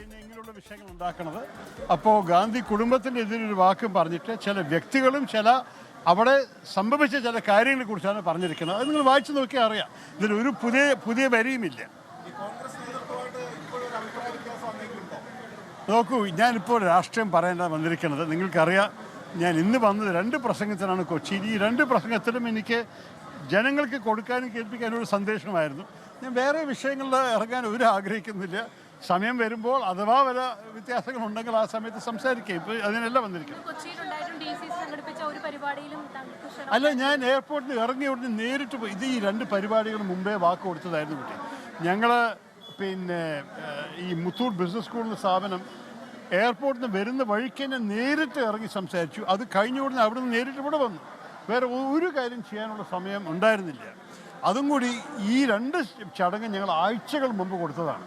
കഴിഞ്ഞാൽ ഇങ്ങനെയുള്ള വിഷയങ്ങൾ ഉണ്ടാക്കുന്നത് അപ്പോൾ ഗാന്ധി കുടുംബത്തിന്റെ ഒരു വാക്കും പറഞ്ഞിട്ട് ചില വ്യക്തികളും ചില അവിടെ സംഭവിച്ച ചില കാര്യങ്ങളെ കുറിച്ചാണ് പറഞ്ഞിരിക്കുന്നത്. അത് നിങ്ങൾ വായിച്ചു നോക്കിയാൽ അറിയാം. ഇതിലൊരു പുതിയ പുതിയ വരിയുമില്ല. നോക്കൂ ഞാനിപ്പോൾ രാഷ്ട്രീയം പറയാനാണ് വന്നിരിക്കുന്നത്. നിങ്ങൾക്കറിയാം ഞാൻ ഇന്ന് വന്നത് രണ്ട് പ്രസംഗത്തിനാണ് കൊച്ചി. ഈ രണ്ട് പ്രസംഗത്തിലും എനിക്ക് ജനങ്ങൾക്ക് കൊടുക്കാനും കേൾപ്പിക്കാനും ഒരു സന്ദേശമായിരുന്നു. ഞാൻ വേറെ വിഷയങ്ങളിൽ ഇറങ്ങാൻ ഒരു ആഗ്രഹിക്കുന്നില്ല. സമയം വരുമ്പോൾ അഥവാ വല്ല വ്യത്യാസങ്ങളുണ്ടെങ്കിൽ ആ സമയത്ത് സംസാരിക്കുക. ഇപ്പോൾ അതിനല്ല താങ്കൾക്ക് അല്ല ഞാൻ എയർപോർട്ടിൽ ഇറങ്ങി ഉടനെ നേരിട്ട് പോയി. ഇത് ഈ രണ്ട് പരിപാടികൾ മുമ്പേ വാക്ക് കൊടുത്തതായിരുന്നു കുട്ടി. ഞങ്ങൾ പിന്നെ ഈ മുത്തൂർ ബിസിനസ് സ്കൂളിന്റെ സ്ഥാപനം എയർപോർട്ടിൽ നിന്ന് വരുന്ന വഴിക്ക് തന്നെ നേരിട്ട് ഇറങ്ങി സംസാരിച്ചു. അത് കഴിഞ്ഞ ഉടനെ അവിടെ നിന്ന് നേരിട്ട് ഇവിടെ വന്നു. വേറെ ഒരു കാര്യം ചെയ്യാനുള്ള സമയം ഉണ്ടായിരുന്നില്ല. അതും കൂടി ഈ രണ്ട് ചടങ്ങ് ഞങ്ങൾ ആഴ്ചകൾ മുമ്പ് കൊടുത്തതാണ്.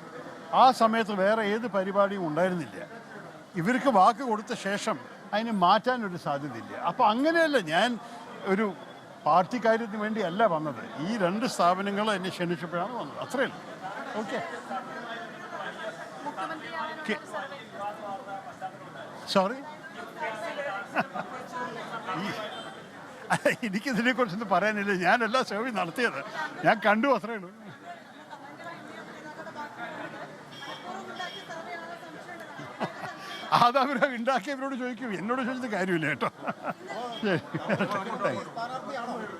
ആ സമയത്ത് വേറെ ഏത് പരിപാടിയും ഉണ്ടായിരുന്നില്ല. ഇവർക്ക് വാക്ക് കൊടുത്ത ശേഷം അതിന് മാറ്റാനൊരു സാധ്യതയില്ല. അപ്പോൾ അങ്ങനെയല്ല ഞാൻ ഒരു പാർട്ടി കാര്യത്തിന് വേണ്ടിയല്ല വന്നത്. ഈ രണ്ട് സ്ഥാപനങ്ങൾ എന്നെ ക്ഷണിച്ചപ്പോഴാണ് വന്നത്. അത്രയേ ഉള്ളൂ. ഓക്കെ സോറി എനിക്കിതിനെക്കുറിച്ചൊന്നും പറയാനില്ല. ഞാനല്ല സേവി നടത്തിയത്. ഞാൻ കണ്ടു അത്രയേ ഉള്ളൂ. അതവർ ഉണ്ടാക്കിയവരോട് ചോദിക്കും എന്നോട് ചോദിച്ചത് കാര്യമില്ല കേട്ടോ.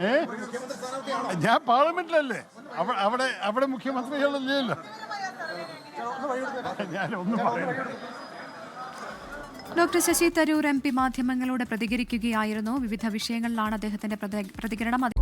ഏ? ഞാൻ പാർലമെന്റിലല്ലേ? അവ- അവിടെ അവിടെ മുഖ്യമന്ത്രികളല്ലല്ലോ. ഞാനൊന്നും പറയുന്നില്ല doctor Shashi Tharoor M P മാധ്യമങ്ങളോട് പ്രതികരിക്കുകയായിരുന്നു. വിവിധ വിഷയങ്ങളിലാണ് അദ്ദേഹത്തിന്റെ പ്രതികരണം.